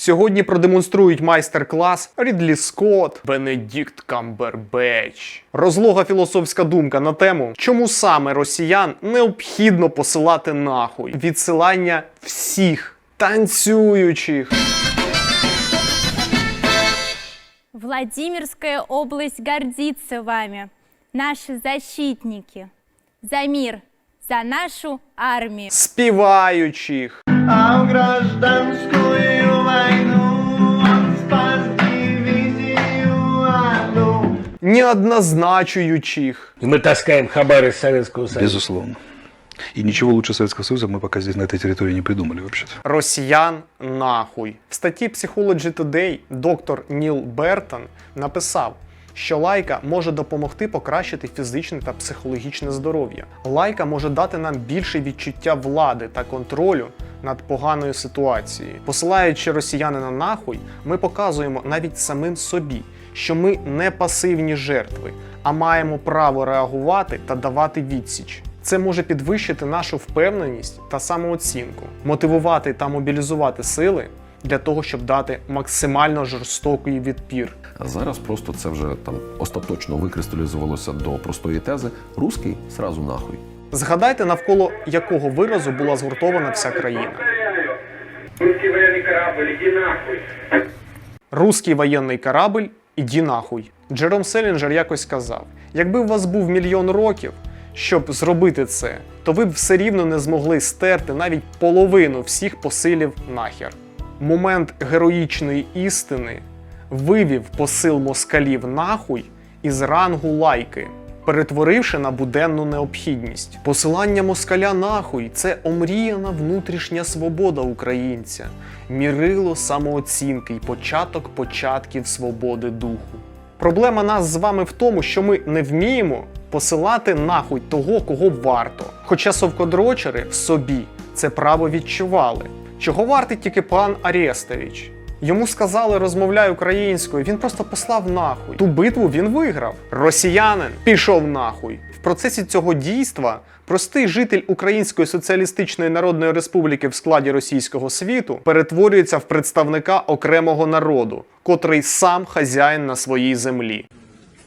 Сьогодні продемонструють майстер-клас Рідлі Скотт, Бенедікт Камбербеч. Розлога філософська думка на тему, чому саме росіян необхідно посилати нахуй. Відсилання всіх танцюючих. Владимирская область гордится вами, наши защитники. За мир, за нашу армию. співаючих, А в гражданскую войну он спас дивизию одну. неоднозначуючих, И мы таскаем хабар из Советского Союза. Безусловно. И ничего лучше Советского Союза мы пока здесь на этой территории не придумали вообще-то. росіян нахуй. В статті Psychology Today доктор Ніл Бертон написав. що лайка може допомогти покращити фізичне та психологічне здоров'я. Лайка може дати нам більше відчуття влади та контролю над поганою ситуацією. Посилаючи росіянина нахуй, ми показуємо навіть самим собі, що ми не пасивні жертви, а маємо право реагувати та давати відсіч. Це може підвищити нашу впевненість та самооцінку, мотивувати та мобілізувати сили для того, щоб дати максимально жорстокий відпір. Зараз просто це вже там остаточно викристалізувалося до простої тези: руський сразу нахуй. Згадайте, навколо якого виразу була згуртована вся країна. Русский военный корабль, иди нахуй. Руський воєнний корабль, іді нахуй. Джером Селінджер якось сказав: якби у вас був мільйон років, щоб зробити це, то ви б все рівно не змогли стерти навіть половину всіх посилів нахер. Момент героїчної істини вивів посил москалів нахуй із рангу лайки, перетворивши на буденну необхідність. Посилання москаля нахуй це омріяна внутрішня свобода українця, мірило самооцінки й початок початків свободи духу. Проблема нас з вами в тому, що ми не вміємо посилати нахуй того, кого варто. Хоча совкодрочери в собі це право відчували. Чого вартий тільки пан Арестович? Йому сказали, розмовляй українською, він просто послав нахуй. Ту битву він виграв. Росіянин пішов нахуй. В процесі цього дійства простий житель Української соціалістичної народної республіки в складі російського світу перетворюється в представника окремого народу, котрий сам хазяїн на своїй землі.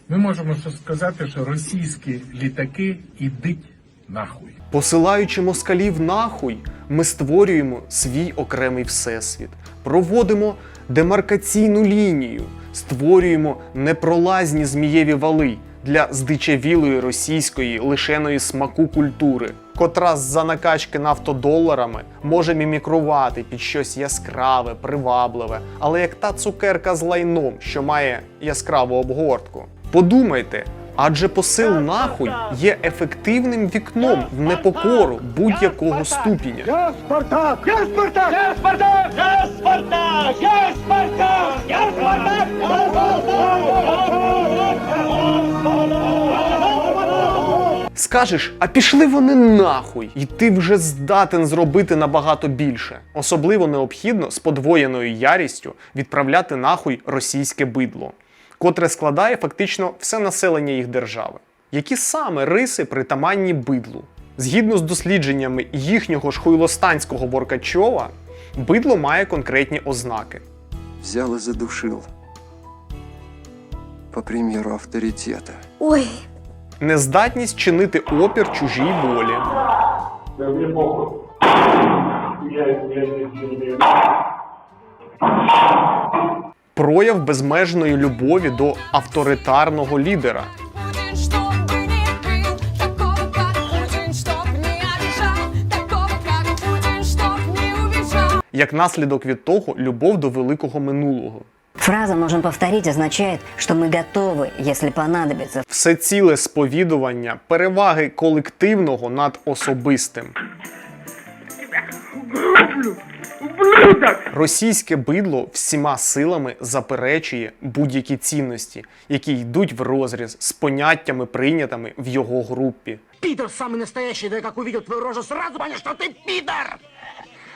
Ми можемо сказати, що російські літаки ідуть нахуй. Посилаючи москалів нахуй, ми створюємо свій окремий всесвіт, проводимо демаркаційну лінію, створюємо непролазні змієві вали для здичавілої російської лишеної смаку культури, котра з-за накачки нафтодоларами може мімікрувати під щось яскраве, привабливе, але як та цукерка з лайном, що має яскраву обгортку. Подумайте, адже посил нахуй є ефективним вікном в непокору будь-якого ступеня. Скажеш, а пішли вони нахуй, і ти вже здатен зробити набагато більше. Особливо необхідно з подвоєною ярістю відправляти нахуй російське бидло, котре складає фактично все населення їх держави. Які саме риси притаманні бидлу? Згідно з дослідженнями їхнього ж хуйлостанського Боркачова, бидло має конкретні ознаки. взял и задушил. По примеру авторитета. Ой, Нездатність чинити опір чужій волі, Да мне похуй. Я, я, я, я, прояв безмежної любові до авторитарного лідера. Путин, чтоб бы не был, такого как Путин, чтоб не обижал, такого как Путин, чтоб не убежал. як наслідок від того любов до великого минулого. Фраза «можем повторить» означает, что мы готовы, если понадобится. Все ціле сповідування переваги колективного над особистим. Російське бидло всіма силами заперечує будь-які цінності, які йдуть в розріз з поняттями, прийнятими в його групі. Пидор самый настоящий, да как увидел твою рожу, сразу понял, что ты пидор!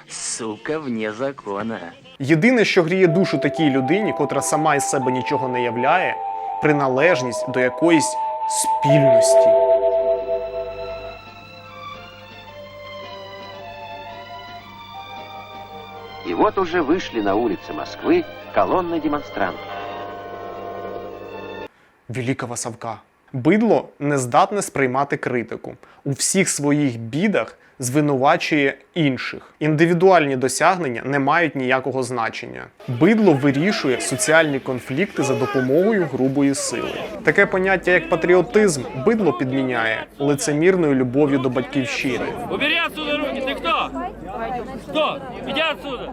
Сука вне закона. Єдине, що гріє душу такій людині, котра сама із себе нічого не являє, приналежність до якоїсь спільності. вот вот уже вышли на улицы Москвы колонны демонстрантов. Великого Савка. Бидло не здатне сприймати критику. У всіх своїх бідах звинувачує інших. Індивідуальні досягнення не мають ніякого значення. Бидло вирішує соціальні конфлікти за допомогою грубої сили. Таке поняття, як патріотизм, бидло підміняє лицемірною любов'ю до батьківщини. Убери отсюда руки, ты кто? Кто? Иди отсюда.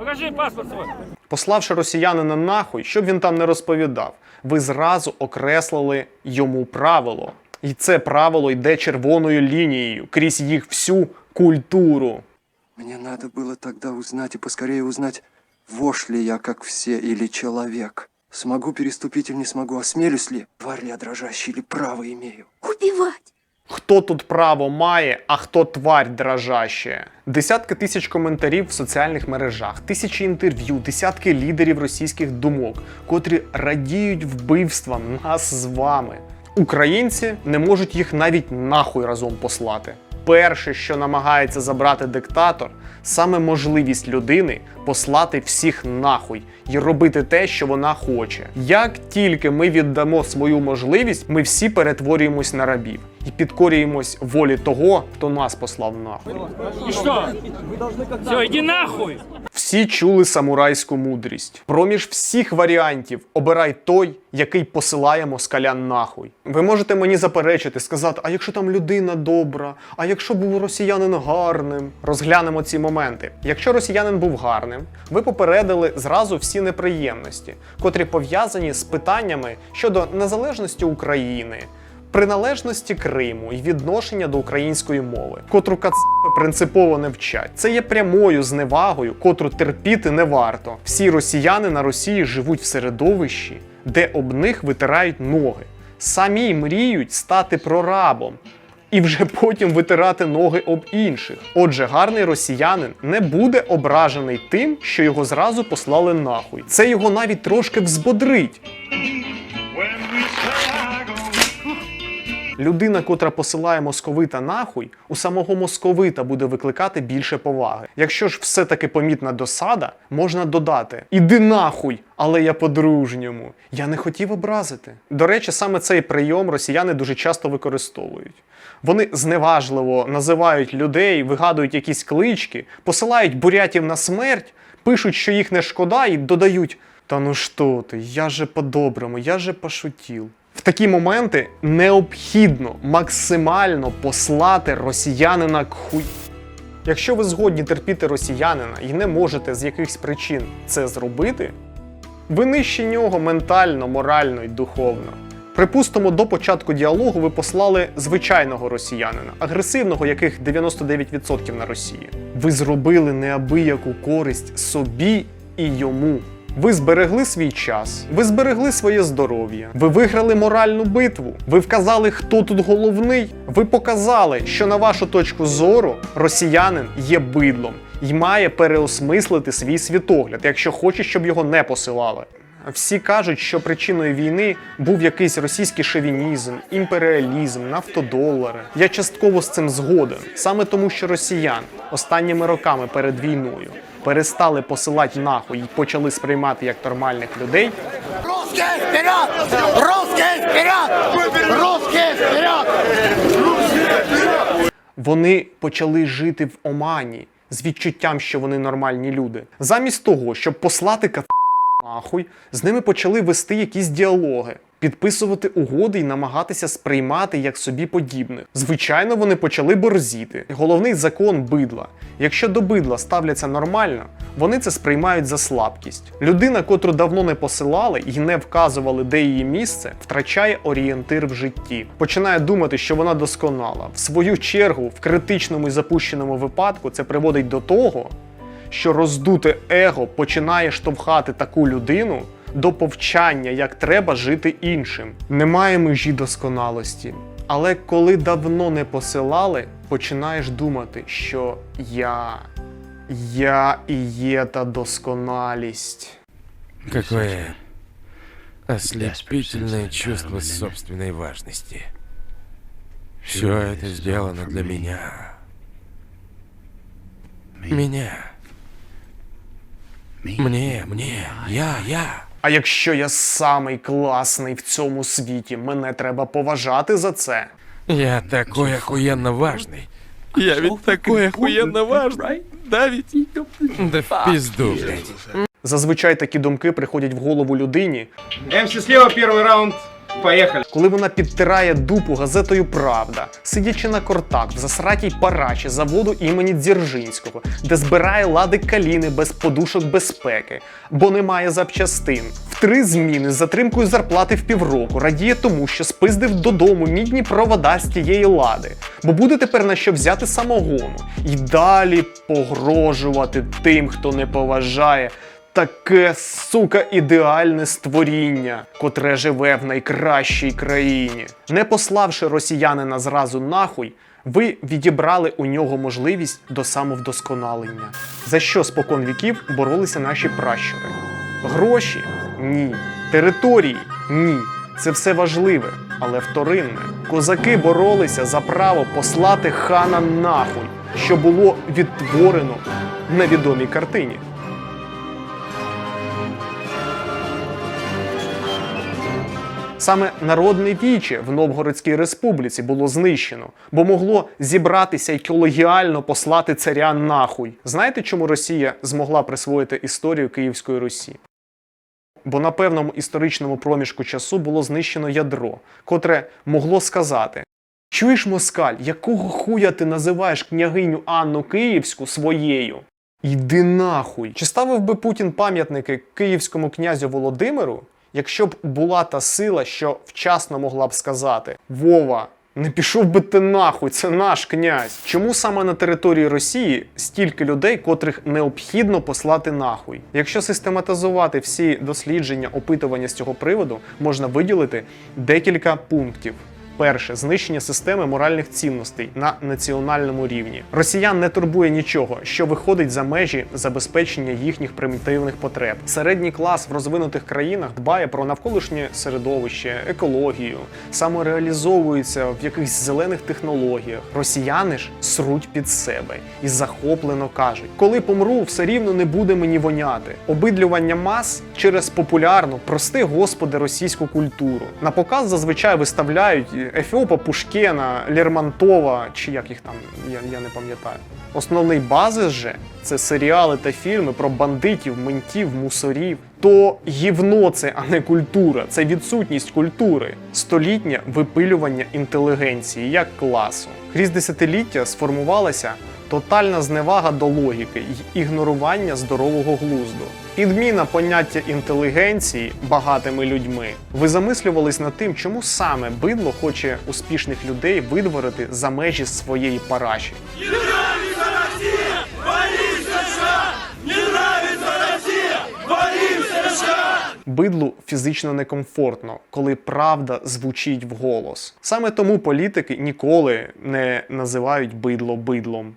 Покажи паспорт свой. Пославши росіянина нахуй, щоб він там не розповідав, ви зразу окреслили йому правило. І це правило йде червоною лінією крізь їх всю культуру. Мне надо было тогда узнать и поскорее узнать, вошь ли я, как все, или человек. Смогу переступить или не смогу, осмелюсь ли, тварь ли я дрожащий, или право имею. Убивать! Хто тут право має, а хто тварь дражаще? Десятки тисяч коментарів в соціальних мережах, тисячі інтерв'ю, десятки лідерів російських думок, котрі радіють вбивствам нас з вами. Українці не можуть їх навіть нахуй разом послати. Перше, що намагається забрати диктатор, саме можливість людини послати всіх нахуй і робити те, що вона хоче. Як тільки ми віддамо свою можливість, ми всі перетворюємось на рабів і підкорюємось волі того, хто нас послав нахуй. И что? Все, іди нахуй! Всі чули самурайську мудрість. Проміж всіх варіантів обирай той, який посилає москаля нахуй. Ви можете мені заперечити, сказати, а якщо там людина добра, а якщо був росіянин гарним. Розглянемо ці моменти. Якщо росіянин був гарним, ви попередили зразу всі неприємності, котрі пов'язані з питаннями щодо незалежності України. Приналежності Криму і відношення до української мови, котру кацапи принципово не вчать. Це є прямою зневагою, котру терпіти не варто. Всі росіяни на Росії живуть в середовищі, де об них витирають ноги. Самі мріють стати прорабом. І вже потім витирати ноги об інших. Отже, гарний росіянин не буде ображений тим, що його зразу послали нахуй. Це його навіть трошки взбодрить. Людина, котра посилає московита нахуй, у самого московита буде викликати більше поваги. Якщо ж все-таки помітна досада, можна додати: іди нахуй, але я по-дружньому. Я не хотів образити. До речі, саме цей прийом росіяни дуже часто використовують. Вони зневажливо називають людей, вигадують якісь клички, посилають бурятів на смерть, пишуть, що їх не шкода, і додають: Та ну що ти, я же по-доброму, я же пошутів. В такі моменти необхідно максимально послати росіянина к хуй. Якщо ви згодні терпіти росіянина і не можете з якихось причин це зробити, ви нижче нього ментально, морально і духовно. Припустимо, до початку діалогу ви послали звичайного росіянина, агресивного, яких 99% на Росії. Ви зробили неабияку користь собі і йому. Ви зберегли свій час, ви зберегли своє здоров'я, ви виграли моральну битву, ви вказали, хто тут головний. Ви показали, що на вашу точку зору росіянин є бидлом і має переосмислити свій світогляд, якщо хоче, щоб його не посилали. Всі кажуть, що причиною війни був якийсь російський шовінізм, імперіалізм, нафтодолари. Я частково з цим згоден, саме тому, що росіян останніми роками перед війною перестали посилати нахуй і почали сприймати як нормальних людей. Русские вперед! Русские вперед! Русские вперед! Вони почали жити в омані з відчуттям, що вони нормальні люди. Замість того, щоб послати ка нахуй, з ними почали вести якісь діалоги, підписувати угоди і намагатися сприймати як собі подібних. Звичайно, вони почали борзіти. Головний закон бидла. Якщо до бидла ставляться нормально, вони це сприймають за слабкість. Людина, котру давно не посилали і не вказували, де її місце, втрачає орієнтир в житті, починає думати, що вона досконала. В свою чергу, в критичному і запущеному випадку, це приводить до того, що роздуте его починає штовхати таку людину до повчання, як треба жити іншим. Немає межі досконалості. Але коли давно не посилали, починаєш думати, що я, я і є та досконалість. Какое ослепительное чувство собственной важности. Все это сделано для меня. Меня. Мне, мне, я, я. А якщо я самий класний в цьому світі, мене треба поважати за це. Я такой охуенно важный. Я ведь такой охуенно важный. Да ведь? Да в пизду, блядь. Зазвичай такі думки приходять в голову людині, М, счастливо, первый раунд. Поехали. коли вона підтирає дупу газетою Правда, сидячи на кортах в засратій параші заводу імені Дзержинського, де збирає лади каліни без подушок безпеки, бо немає запчастин. В три зміни з затримкою зарплати в півроку радіє тому, що спиздив додому мідні провода з тієї лади, бо буде тепер на що взяти самогону і далі погрожувати тим, хто не поважає таке, сука, ідеальне створіння, котре живе в найкращій країні. Не пославши росіянина зразу нахуй, ви відібрали у нього можливість до самовдосконалення. За що спокон віків боролися наші пращури? Гроші? Ні. Території? Ні. Це все важливе, але вторинне. Козаки боролися за право послати хана нахуй, що було відтворено на відомій картині. Саме народне віче в Новгородській республіці було знищено, бо могло зібратися й колегіально послати царя нахуй. Знаєте, чому Росія змогла присвоїти історію Київської Русі? Бо на певному історичному проміжку часу було знищено ядро, котре могло сказати: Чуєш, москаль, якого хуя ти називаєш княгиню Анну Київську своєю? Йди нахуй. Чи ставив би Путін пам'ятники київському князю Володимиру, якщо б була та сила, що вчасно могла б сказати: Вова, не пішов би ти нахуй, це наш князь. Чому саме на території Росії стільки людей, котрих необхідно послати нахуй? Якщо систематизувати всі дослідження, опитування з цього приводу, можна виділити декілька пунктів. Перше знищення системи моральних цінностей на національному рівні. Росіян не турбує нічого, що виходить за межі забезпечення їхніх примітивних потреб. Середній клас в розвинутих країнах дбає про навколишнє середовище, екологію, самореалізовується в якихось зелених технологіях. Росіяни ж сруть під себе і захоплено кажуть: коли помру, все рівно не буде мені воняти. Обидлювання мас через популярну, прости господи, російську культуру. На показ зазвичай виставляють Ефіопа Пушкена, Лермонтова, чи як їх там, я, я не пам'ятаю. Основний базис же це серіали та фільми про бандитів, ментів, мусорів. То гівно це, а не культура, це відсутність культури, столітнє випилювання інтелігенції як класу. Крізь десятиліття сформувалася тотальна зневага до логіки й ігнорування здорового глузду. Підміна поняття інтелігенції багатими людьми. Ви замислювались над тим, чому саме бидло хоче успішних людей видворити за межі своєї параші. Бидлу фізично некомфортно, коли правда звучить вголос. Саме тому політики ніколи не називають бидло бидлом.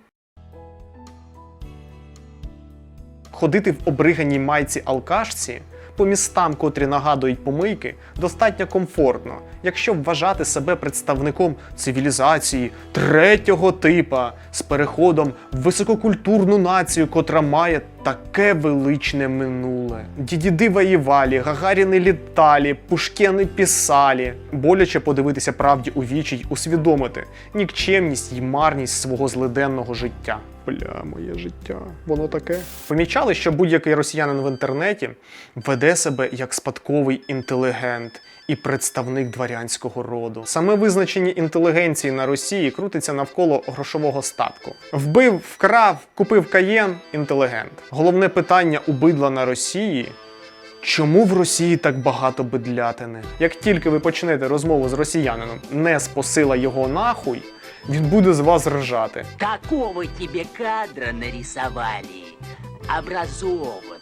Ходити в обриганій майці алкашці по містам, котрі нагадують помийки, достатньо комфортно, якщо вважати себе представником цивілізації третього типа з переходом в висококультурну націю, котра має таке величне минуле. Дідіди воювали, гагаріни літалі, пушкени писалі. Боляче подивитися правді у вічі й усвідомити нікчемність й марність свого злиденного життя. Бля, моє життя, воно таке. Помічали, що будь-який росіянин в інтернеті веде себе як спадковий інтелігент і представник дворянського роду. Саме визначення інтелігенції на Росії крутиться навколо грошового статку. Вбив, вкрав, купив каєн інтелігент. Головне питання у бидла на Росії. Чому в Росії так багато бидлятини? Як тільки ви почнете розмову з росіянином, не з посила його нахуй, він буде з вас ржати. Какого тебе кадра нарисовали? Образованный.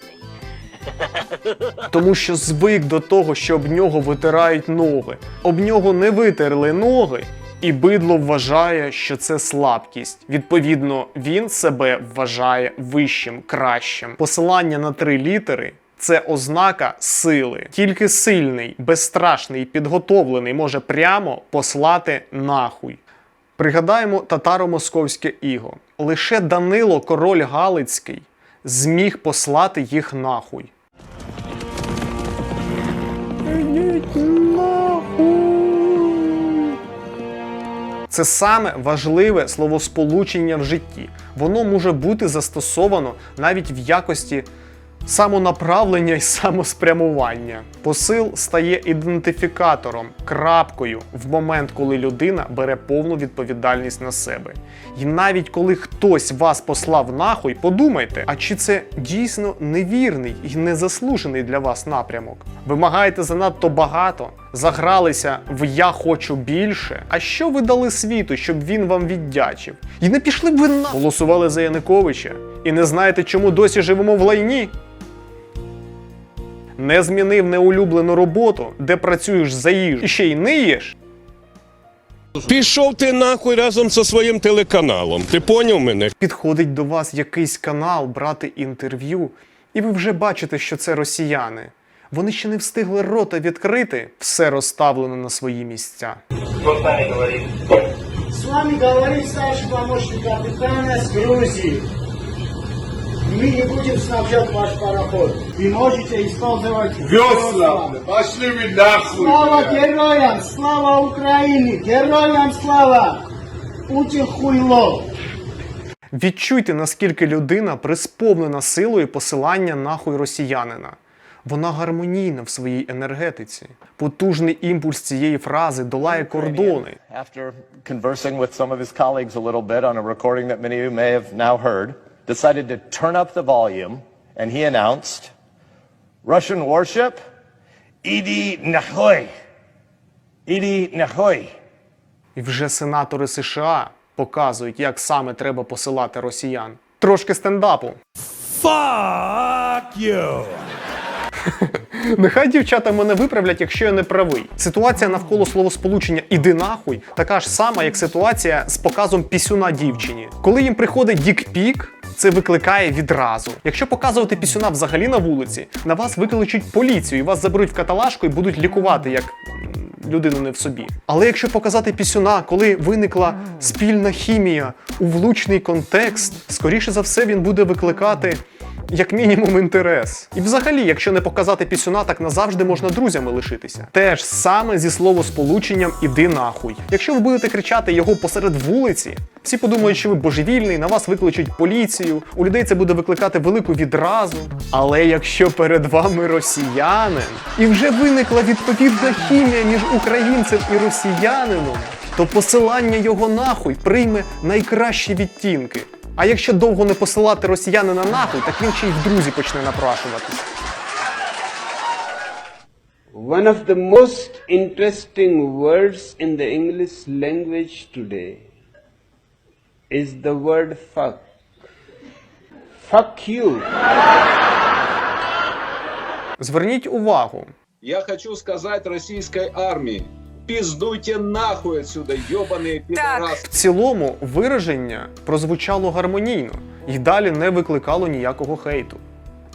Тому що звик до того, що об нього витирають ноги. Об нього не витерли ноги, і бидло вважає, що це слабкість. Відповідно, він себе вважає вищим, кращим. Посилання на три літери. Це ознака сили. Тільки сильний, безстрашний підготовлений може прямо послати нахуй. Пригадаємо татаро-московське іго. Лише Данило, король Галицький, зміг послати їх нахуй. Це саме важливе словосполучення в житті. Воно може бути застосовано навіть в якості самонаправлення і самоспрямування. Посил стає ідентифікатором, крапкою в момент, коли людина бере повну відповідальність на себе. І навіть коли хтось вас послав нахуй, подумайте, а чи це дійсно невірний і незаслужений для вас напрямок? Вимагаєте занадто багато, загралися в я хочу більше. А що ви дали світу, щоб він вам віддячив? І не пішли б ви на голосували за Януковича і не знаєте, чому досі живемо в лайні? Не змінив неулюблену роботу, де працюєш за їжу і ще й ниєш? Пішов ти нахуй разом зі своїм телеканалом. Ти поняв мене? Підходить до вас якийсь канал брати інтерв'ю, і ви вже бачите, що це росіяни. Вони ще не встигли рота відкрити, все розставлено на свої місця. С вами говорит старший помощник капитана с Грузии. Мы не будем снабжать ваш пароход. Вы можете использовать весла. Пошли вы нахуй! Слава героям! Слава Украине! Героям слава! Путин хуйло! Відчуйте, наскільки людина присповнена силою посилання нахуй росіянина. Вона гармонійна в своїй енергетиці. Потужний імпульс цієї фрази долає кордони. after conversing with some of his colleagues a little bit on a recording that many of you may have now heard, decided to turn up the volume, and he announced, Russian warship, Idi Nahoy. Idi Nahoy. І вже сенатори США показують, як саме треба посилати росіян. Трошки стендапу. Fuck you! Нехай дівчата мене виправлять, якщо я не правий. Ситуація навколо словосполучення іди нахуй така ж сама, як ситуація з показом пісюна дівчині. Коли їм приходить дікпік, це викликає відразу. Якщо показувати пісюна взагалі на вулиці, на вас викличуть поліцію і вас заберуть в каталажку і будуть лікувати як людину не в собі. Але якщо показати пісюна, коли виникла спільна хімія у влучний контекст, скоріше за все він буде викликати як мінімум інтерес. І взагалі, якщо не показати пісюна, так назавжди можна друзями лишитися. Те ж саме зі словосполученням іди нахуй. Якщо ви будете кричати його посеред вулиці, всі подумають, що ви божевільний, на вас викличуть поліцію, у людей це буде викликати велику відразу. Але якщо перед вами росіянин, і вже виникла відповідна хімія між українцем і росіянином, то посилання його нахуй прийме найкращі відтінки. А якщо довго не посилати росіянина нахуй, так він ще й в друзі почне напрашуватись. One of the most interesting words in the English language today is the word fuck. Fuck you. Зверніть увагу, Я хочу сказать российской армии, пиздуйте нахуй отсюда, ебаные пидорасы. в цілому вираження прозвучало гармонійно і далі не викликало ніякого хейту.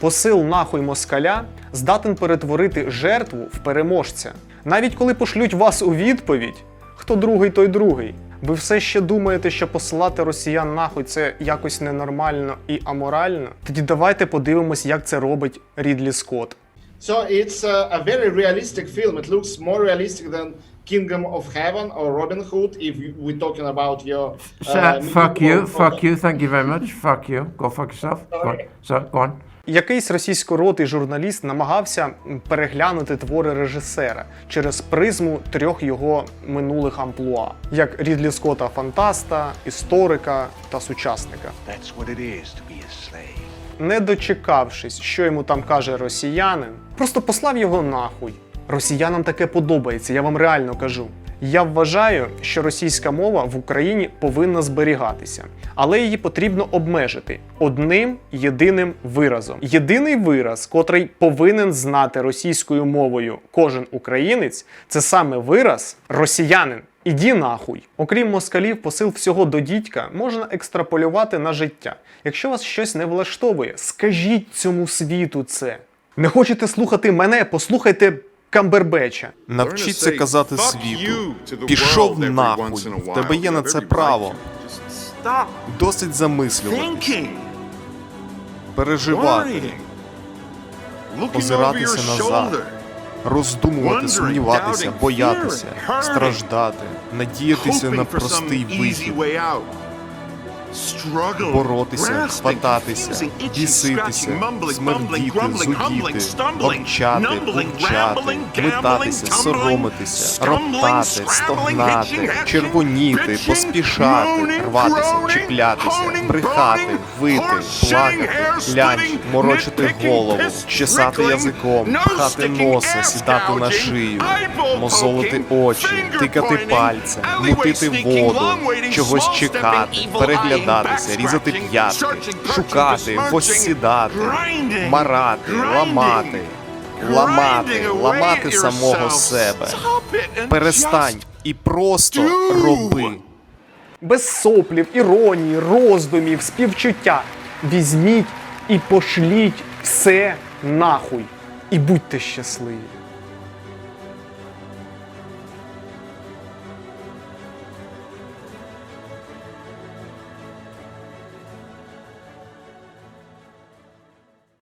Посил нахуй москаля здатен перетворити жертву в переможця. Навіть коли пошлють вас у відповідь, хто другий, той другий. Ви все ще думаєте, що посилати росіян нахуй це якось ненормально і аморально? Тоді давайте подивимось, як це робить Рідлі Скотт. So it's uh, a very realistic film. It looks more realistic than Kingdom of Heaven or Robin Hood if you- we're talking about your... Uh, fuck you, or- fuck you, thank you very much. Fuck you. Go fuck yourself. Go on. So, go on. Якийсь російськоротий журналіст намагався переглянути твори режисера через призму трьох його минулих амплуа, як Рідлі Скотта фантаста, історика та сучасника. That's what it is to be a slave. Не дочекавшись, що йому там каже росіянин, просто послав його нахуй. Росіянам таке подобається, я вам реально кажу. Я вважаю, що російська мова в Україні повинна зберігатися, але її потрібно обмежити одним єдиним виразом. Єдиний вираз, котрий повинен знати російською мовою кожен українець, це саме вираз росіянин. Іді нахуй. Окрім москалів, посил всього до дідька можна екстраполювати на життя. Якщо вас щось не влаштовує, скажіть цьому світу це. Не хочете слухати мене, послухайте Камбербеча. Навчіться казати світу. Пішов нахуй. В тебе є на це право. Досить замислювати. переживати, озиратися назад, роздумувати, сумніватися, боятися, страждати, надіятися на простий вихід, боротися, хвататися, біситися, смердіти, зудіти, ворчати, бурчати, метатися, соромитися, роптати, стогнати, червоніти, поспішати, рватися, чіплятися, брехати, вити, плакати, лянь, морочити голову, чесати язиком, пхати носа, сідати на шию, мозолити очі, тикати пальцем, мутити воду, чогось чекати, переглядатися, різати п'ятки, шукати, воссідати, марати, ламати, ламати, ламати самого себе. Перестань і просто роби. Без соплів, іронії, роздумів, співчуття. Візьміть і пошліть все нахуй. І будьте щасливі.